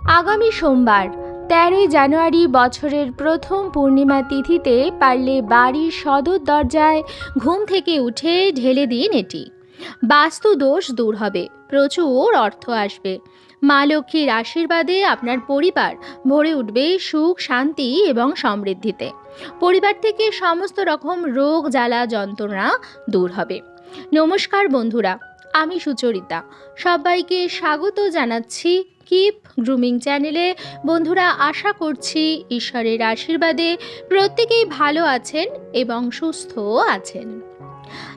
আগামী সোমবার, তেরোই জানুয়ারি বছরের প্রথম পূর্ণিমা তিথিতে পারলে বাড়ির সদর দরজায় ঘুম থেকে উঠে ঢেলে দিন এটি। বাস্তু দোষ দূর হবে, প্রচুর অর্থ আসবে। মা লক্ষ্মীর আশীর্বাদে আপনার পরিবার ভরে উঠবে সুখ, শান্তি এবং সমৃদ্ধিতে। পরিবার থেকে সমস্ত রকম রোগ, জ্বালা, যন্ত্রণা দূর হবে। নমস্কার বন্ধুরা আমি সুচরিতা। সবাইকে স্বাগত জানাচ্ছি কিপ গ্রুমিং চ্যানেলে। বন্ধুরা, আশা করছি ঈশ্বরের আশীর্বাদে প্রত্যেকেই ভালো আছেন এবং সুস্থও আছেন।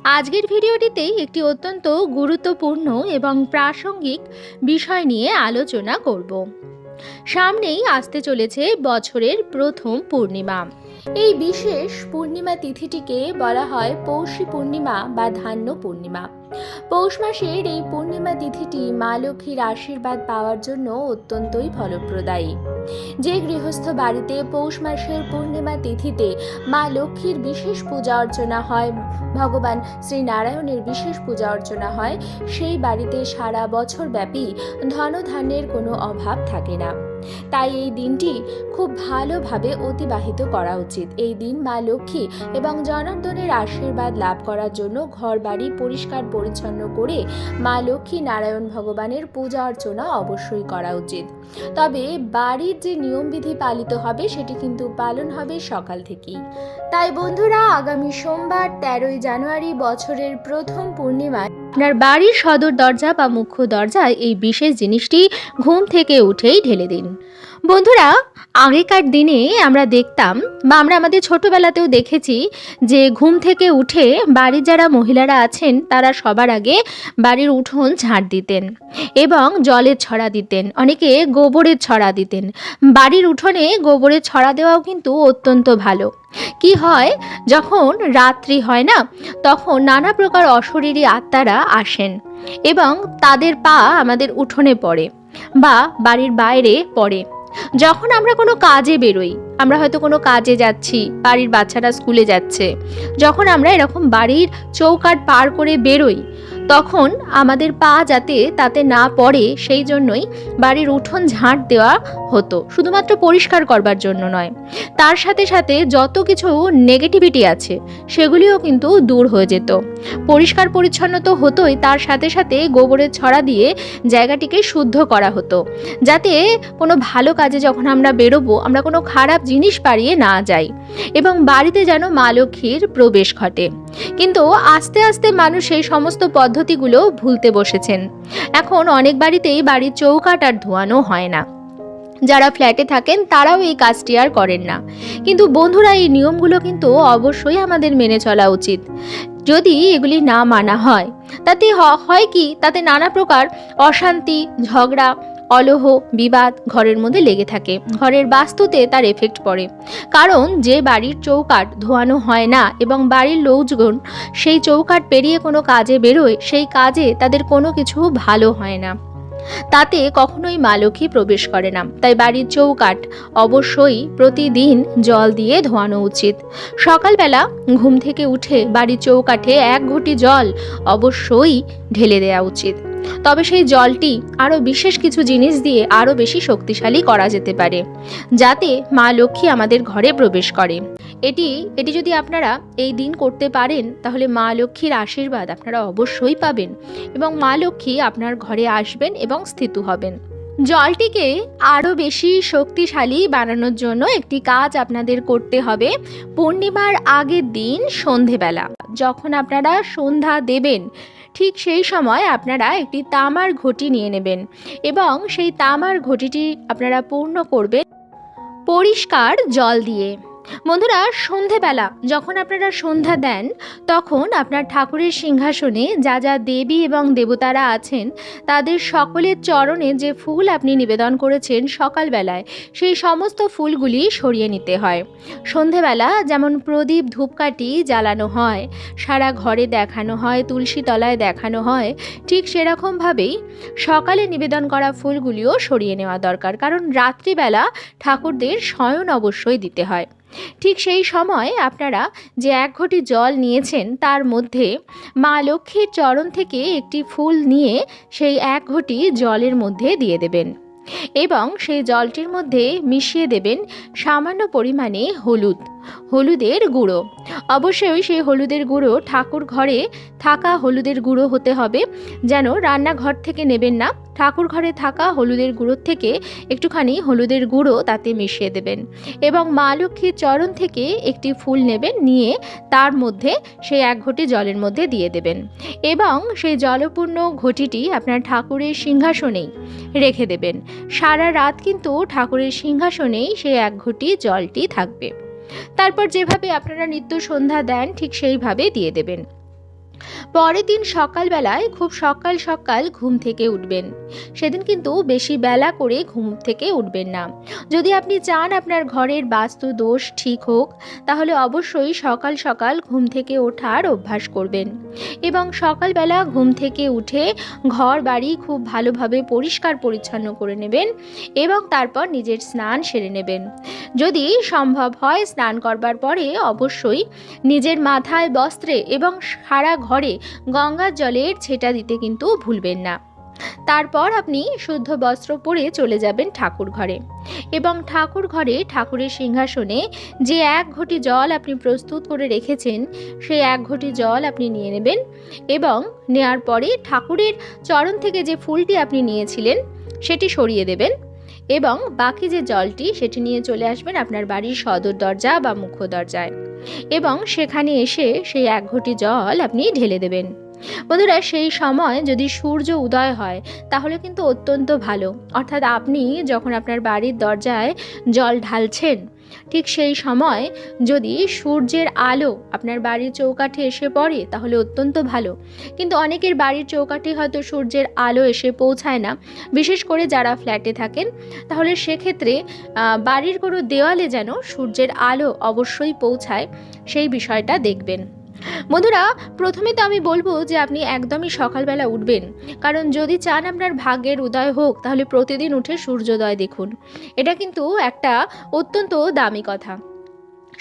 আজকের ভিডিওটিতে একটি অত্যন্ত গুরুত্বপূর্ণ এবং প্রাসঙ্গিক বিষয় নিয়ে আলোচনা করব। সামনেই আসতে চলেছে বছরের প্রথম পূর্ণিমা। এই বিশেষ পূর্ণিমা তিথিটিকে বলা হয় পৌষী পূর্ণিমা বা ধান্য পূর্ণিমা। পৌষ মাসের এই পূর্ণিমা তিথিটি মা লক্ষ্মীর আশীর্বাদ পাওয়ার জন্য অত্যন্তই ফলপ্রদায়ী। যে গৃহস্থ বাড়িতে পৌষ মাসের পূর্ণিমা তিথিতে মা লক্ষ্মীর বিশেষ পূজা অর্চনা হয়, ভগবান শ্রী নারায়ণের বিশেষ পূজা অর্চনা হয়, সেই বাড়িতে সারা বছর ব্যাপী ধনধান্যের কোনো অভাব থাকে না। তাই এই দিনটি খুব ভালোভাবে অতিবাহিত করা উচিত। এই দিন মা লক্ষ্মী এবং জনার্দনের আশীর্বাদ লাভ করার জন্য ঘর বাড়ি পরিষ্কার পরিচ্ছন্ন করে মা লক্ষ্মী নারায়ণ ভগবানের পূজা অর্চনা অবশ্যই করা উচিত। তবে বাড়ির যে নিয়মবিধি পালিত হবে সেটি কিন্তু পালন হবে সকাল থেকেই। তাই বন্ধুরা, আগামী সোমবার তেরোই জানুয়ারি বছরের প্রথম পূর্ণিমায় আপনার বাড়ির সদর দরজা বা মুখ্য দরজায় এই বিশেষ জিনিসটি ঘুম থেকে উঠেই ঢেলে দিন। বন্ধুরা, আগেকার দিনে আমরা দেখতাম বা আমরা আমাদের ছোটবেলাতেও দেখেছি যে ঘুম থেকে উঠে বাড়ির যারা মহিলারা আছেন, তারা সবার আগে বাড়ির উঠোন ঝাড় দিতেন এবং জলের ছড়া দিতেন, অনেকে গোবরের ছড়া দিতেন। বাড়ির উঠোনে গোবরের ছড়া দেওয়াও কিন্তু অত্যন্ত ভালো। কি হয়, যখন রাত্রি হয় না, তখন নানা প্রকার অশরীরী আত্মারা আসেন এবং তাদের পা আমাদের উঠোনে পড়ে বা বাড়ির বাইরে পড়ে। যখন আমরা কোনো কাজে বেরোই, আমরা হয়তো কোনো কাজে যাচ্ছি, বাড়ির বাচ্চারা স্কুলে যাচ্ছে, যখন আমরা এরকম বাড়ির চৌকাট পার করে বেরোই, তখন আমাদের পা যাতে তাতে না পড়ে সেই জন্যই বাড়ির উঠোন ঝাঁট দেওয়া হতো, শুধুমাত্র পরিষ্কার করবার জন্য নয়। তার সাথে সাথে যত কিছু নেগেটিভিটি আছে, সেগুলিও কিন্তু দূর হয়ে যেত। পরিষ্কার পরিচ্ছন্ন তো হতোই, তার সাথে সাথে গোবরের ছড়া দিয়ে জায়গাটিকে শুদ্ধ করা হতো। যাতে কোনো ভালো কাজে যখন আমরা বেরোবো, আমরা কোনো খারাপ জিনিস পাড়িয়ে না যাই এবং বাড়িতে যেন মা লক্ষ্মীর প্রবেশ ঘটে। কিন্তু আস্তে আস্তে মানুষ সেই সমস্ত পদ্ধতিগুলো ভুলতে বসেছেন। এখন অনেক বাড়িতেই বাড়ির চৌকাট আর ধোয়ানো হয় না। যারা ফ্ল্যাটে থাকেন তারাও এই কাজটি আর করেন না। কিন্তু বন্ধুরা, এই নিয়মগুলো কিন্তু অবশ্যই আমাদের মেনে চলা উচিত। যদি এগুলি না মানা হয়, তাতে হয় কি, তাতে নানা প্রকার অশান্তি, ঝগড়া, অলোহ, বিবাদ ঘরের মধ্যে লেগে থাকে। ঘরের বাস্তুতে তার এফেক্ট পড়ে। কারণ যে বাড়ির চৌকাট ধোয়ানো হয় না এবং বাড়ির লোকজন সেই চৌকাট পেরিয়ে কোনো কাজে বেরোয়, সেই কাজে তাদের কোনো কিছু ভালো হয় না। তাতে কখনোই মা লক্ষ্মী প্রবেশ করে না। তাই বাড়ির চৌকাট অবশ্যই প্রতিদিন জল দিয়ে ধোয়ানো উচিত। সকালবেলা ঘুম থেকে উঠে বাড়ির চৌকাঠে এক ঘটি জল অবশ্যই ঢেলে দেওয়া উচিত। তবে সেই জলটি আরও বিশেষ কিছু জিনিস দিয়ে আরও বেশি শক্তিশালী করা যেতে পারে, যাতে মা লক্ষ্মী আমাদের ঘরে প্রবেশ করে। এটি এটি যদি আপনারা এই দিন করতে পারেন, তাহলে মা লক্ষ্মীর আশীর্বাদ আপনারা অবশ্যই পাবেন এবং মা লক্ষ্মী আপনার ঘরে আসবেন এবং স্থিত হবেন। জলটিকে আরও বেশি শক্তিশালী বানানোর জন্য একটি কাজ আপনাদের করতে হবে পূর্ণিমার আগের দিন সন্ধেবেলা। যখন আপনারা সন্ধ্যা দেবেন ঠিক সেই সময় আপনারা একটি তামার ঘটি নিয়ে নেবেন এবং সেই তামার ঘটিটি আপনারা পূর্ণ করবেন পরিষ্কার জল দিয়ে। বন্ধুরা, সন্ধেবেলা যখন আপনারা সন্ধ্যা দেন, তখন আপনার ঠাকুরের সিংহাসনে যা যা দেবী এবং দেবতারা আছেন, তাদের সকলের চরণে যে ফুল আপনি নিবেদন করেছেন সকালবেলায়, সেই সমস্ত ফুলগুলি সরিয়ে নিতে হয়। সন্ধেবেলা যেমন প্রদীপ ধূপকাঠি জ্বালানো হয়, সারা ঘরে দেখানো হয়, তুলসী তলায় দেখানো হয়, ঠিক সেরকমভাবেই সকালে নিবেদন করা ফুলগুলিও সরিয়ে নেওয়া দরকার। কারণ রাত্রিবেলা ঠাকুরদের শয়ন অবশ্যই দিতে হয়। ঠিক সেই সময় আপনারা যে এক ঘটি জল নিয়েছেন, তার মধ্যে মা লক্ষ্মীর চরণ থেকে একটি ফুল নিয়ে সেই এক ঘটি জলের মধ্যে দিয়ে দেবেন। এবং সেই জলটির মধ্যে মিশিয়ে দেবেন সামান্য পরিমাণে হলুদ, হলুদের গুঁড়ো। অবশ্যই সেই হলুদের গুঁড়ো ঠাকুর ঘরে থাকা হলুদের গুঁড়ো হতে হবে, যেন রান্নাঘর থেকে নেবেন না। ঠাকুর ঘরে থাকা হলুদের গুঁড়োর থেকে একটুখানি হলুদের গুঁড়ো তাতে মিশিয়ে দেবেন এবং মা লক্ষ্মীর চরণ থেকে একটি ফুল নেবেন, নিয়ে তার মধ্যে সেই এক ঘটি জলের মধ্যে দিয়ে দেবেন এবং সেই জলপূর্ণ ঘটিটি আপনার ঠাকুরের সিংহাসনেই রেখে দেবেন। সারা রাত কিন্তু ঠাকুরের সিংহাসনেই সেই এক ঘটি জলটি থাকবে। তারপর যেভাবে আপনারা নিত্য সন্ধ্যা দেন, ঠিক সেইভাবে দিয়ে দেবেন। পরের দিন সকালবেলায় খুব সকাল সকাল ঘুম থেকে উঠবেন। সেদিন কিন্তু বেশি বেলা করে ঘুম থেকে উঠবেন না। যদি আপনি চান আপনার ঘরের বাস্তু দোষ ঠিক হোক, তাহলে অবশ্যই সকাল সকাল ঘুম থেকে ওঠার অভ্যাস করবেন। এবং সকালবেলা ঘুম থেকে উঠে ঘর বাড়ি খুব ভালোভাবে পরিষ্কার পরিচ্ছন্ন করে নেবেন এবং তারপর নিজের স্নান সেরে নেবেন। যদি সম্ভব হয় স্নান করবার পরে অবশ্যই নিজের মাথায় বস্ত্রে এবং সারা ঘরে গঙ্গার জলের ছেটা দিতে কিন্তু ভুলবেন না। তারপর আপনি শুদ্ধ বস্ত্র পরে চলে যাবেন ঠাকুর ঘরে এবং ঠাকুর ঘরে ঠাকুরের সিংহাসনে যে এক ঘটি জল আপনি প্রস্তুত করে রেখেছেন সেই এক ঘটি জল আপনি নিয়ে নেবেন এবং নেয়ার পরে ঠাকুরের চরণ থেকে যে ফুলটি আপনি নিয়েছিলেন, সেটি সরিয়ে দেবেন। এবং বাকি যে জলটি, সেটি নিয়ে চলে আসবেন আপনার বাড়ির সদর দরজা বা মুখ্য দরজায়। এবং সেখানে এসে সেই এক ঘটি জল আপনি ঢেলে দেবেন। বন্ধুরা, সেই সময় যদি সূর্য উদয় হয়, তাহলে কিন্তু অত্যন্ত ভালো। অর্থাৎ আপনি যখন আপনার বাড়ির দরজায় জল ঢালছেন ঠিক সেই সময় যদি সূর্যের আলো আপনার বাড়ির চৌকাঠে এসে পড়ে, তাহলে অত্যন্ত ভালো। কিন্তু অনেকের বাড়ির চৌকাঠে হয়তো সূর্যের আলো এসে পৌঁছায় না। বিশেষ করে যারা ফ্ল্যাটে থাকেন, তাহলে সেক্ষেত্রে বাড়ির কোনো দেওয়ালে যেন সূর্যের আলো অবশ্যই পৌঁছায়, সেই বিষয়টা দেখবেন। বন্ধুরা, প্রথমে তো আমি বলব যে আপনি একদমই সকালবেলা উঠবেন। কারণ যদি চান আপনার ভাগ্যের উদয় হোক, তাহলে প্রতিদিন উঠে সূর্যোদয় দেখুন। এটা কিন্তু একটা অত্যন্ত দামি কথা।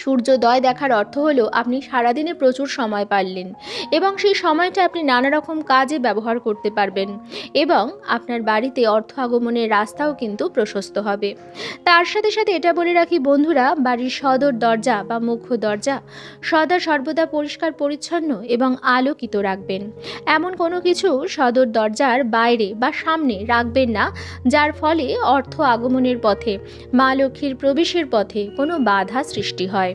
সূর্যোদয় দেখার অর্থ হলো আপনি সারাদিনে প্রচুর সময় পারলেন এবং সেই সময়টা আপনি নানা রকম কাজে ব্যবহার করতে পারবেন এবং আপনার বাড়িতে অর্থ আগমনের রাস্তাও কিন্তু প্রশস্ত হবে। তার সাথে সাথে এটা বলে রাখি, বন্ধুরা, বাড়ির সদর দরজা বা মুখ্য দরজা সদা সর্বদা পরিষ্কার, পরিচ্ছন্ন এবং আলোকিত রাখবেন। এমন কোনো কিছু সদর দরজার বাইরে বা সামনে রাখবেন না, যার ফলে অর্থ আগমনের পথে, মা লক্ষ্মীর প্রবেশের পথে কোনো বাধা সৃষ্টি হয়।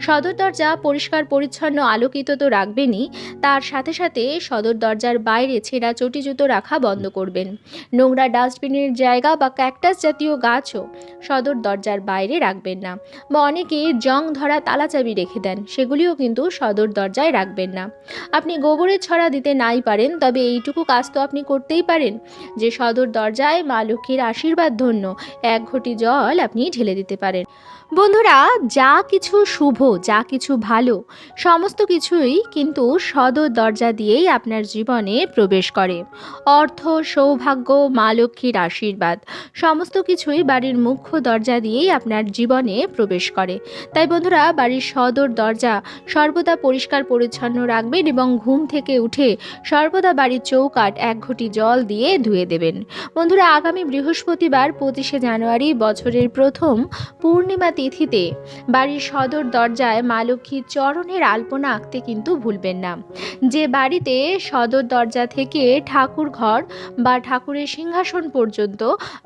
সদর দরজা পরিষ্কার, পরিচ্ছন্ন, আলোকিত তো রাখবেনই। তার সাথে সাথে সদর দরজার বাইরে ছেঁড়া চটি জুতো রাখা বন্ধ করবেন। নোংরা ডাস্টবিনের জায়গা বা ক্যাকটাস জাতীয় গাছও সদর দরজার বাইরে রাখবেন না। বা অনেকে জং ধরা তালাচাবি রেখে দেন, সেগুলিও কিন্তু সদর দরজায় রাখবেন না। আপনি গোবরের ছড়া দিতে নাই পারেন, তবে এইটুকু কাজ তো আপনি করতেই পারেন। যে সদর দরজায় মা লক্ষ্মীর আশীর্বাদ ধন্য, এক ঘটি জল আপনি ঢেলে দিতে পারেন। বন্ধুরা, যা কিছু শুভ, যা কিছু ভালো, সমস্ত কিছুই কিন্তু সদর দরজা দিয়েই আপনার জীবনে প্রবেশ করে। অর্থ, সৌভাগ্য, মা লক্ষ্মীর আশীর্বাদ, সমস্ত কিছুই বাড়ির মুখ্য দরজা দিয়েই আপনার জীবনে প্রবেশ করে। তাই বন্ধুরা, বাড়ির সদর দরজা সর্বদা পরিষ্কার, পরিচ্ছন্ন রাখবেন এবং ঘুম থেকে উঠে সর্বদা বাড়ির চৌকাট এক ঘটি জল দিয়ে ধুয়ে দেবেন। বন্ধুরা, আগামী বৃহস্পতিবার পঁচিশে জানুয়ারি বছরের প্রথম পূর্ণিমা তিথিতে। বাড়ির সদর দরজায় মা লক্ষ্মীর চরণের আলপনা আঁকতে কিন্তু ভুলবেন না। যে বাড়িতে সদর দরজা থেকে ঠাকুর ঘর বা ঠাকুরের সিংহাসন পর্যন্ত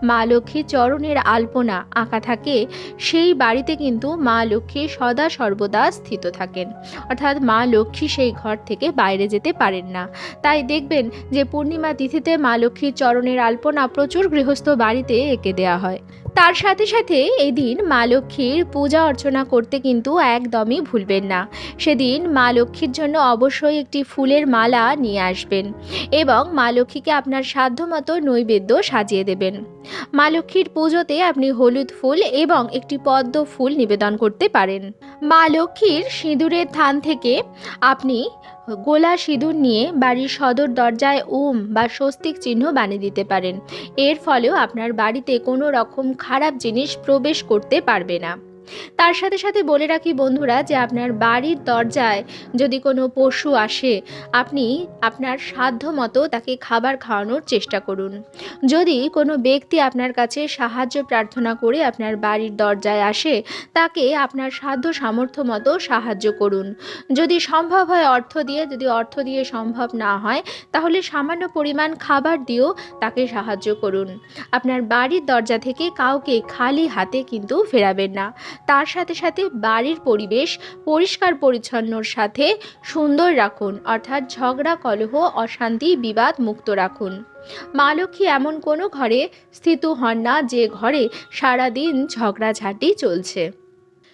মা লক্ষ্মীর চরণের আলপনা আঁকা থাকে, সেই বাড়িতে কিন্তু মা লক্ষ্মী সদা সর্বদা স্থিত থাকেন। অর্থাৎ মা লক্ষ্মী সেই ঘর থেকে বাইরে যেতে পারেন না। তাই দেখবেন যে পূর্ণিমা তিথিতে মা লক্ষ্মীর চরণের আলপনা প্রচুর গৃহস্থ বাড়িতে এঁকে দেওয়া হয়। তার সাথে সাথে এদিন মা লক্ষ্মীর পূজা অর্চনা করতে কিন্তু একদমই ভুলবেন না। সেদিন মা লক্ষ্মীর জন্য অবশ্যই একটি ফুলের মালা নিয়ে আসবেন এবং মা লক্ষ্মীকে আপনার সাধ্যমতো নৈবেদ্য সাজিয়ে দেবেন। মা লক্ষ্মীর পুজোতে আপনি হলুদ ফুল এবং একটি পদ্ম ফুল নিবেদন করতে পারেন। মা লক্ষ্মীর সিঁদুরের থান থেকে আপনি গোলা সিঁদুর নিয়ে বাড়ির সদর দরজায় ওম বা স্বস্তিক চিহ্ন বানিয়ে দিতে পারেন। এর ফলেও আপনার বাড়িতে কোনো রকম খারাপ জিনিস প্রবেশ করতে পারবে না। তার সাথে সাথে বলে রাখি বন্ধুরা যে আপনার বাড়ির দরজায় যদি কোনো পশু আসে, আপনি আপনার সাধ্য মতো তাকে খাবার খাওয়ানোর চেষ্টা করুন। যদি কোনো ব্যক্তি আপনার কাছে সাহায্য প্রার্থনা করে আপনার বাড়ির দরজায় আসে, তাকে আপনার সাধ্য সামর্থ্য মতো সাহায্য করুন। যদি সম্ভব হয় অর্থ দিয়ে, যদি অর্থ দিয়ে সম্ভব না হয়, তাহলে সামান্য পরিমাণ খাবার দিয়েও তাকে সাহায্য করুন। আপনার বাড়ির দরজা থেকে কাউকে খালি হাতে কিন্তু ফেরাবেন না। তার সাথে সাথে বাড়ির পরিবেশ পরিষ্কার পরিচ্ছন্নর সাথে সুন্দর রাখুন, অর্থাৎ ঝগড়া, কলহ, অশান্তি, বিবাদ মুক্ত রাখুন। মা লক্ষ্মী এমন কোনো ঘরে স্থিত হন না যে ঘরে সারাদিন ঝগড়াঝাটি চলছে।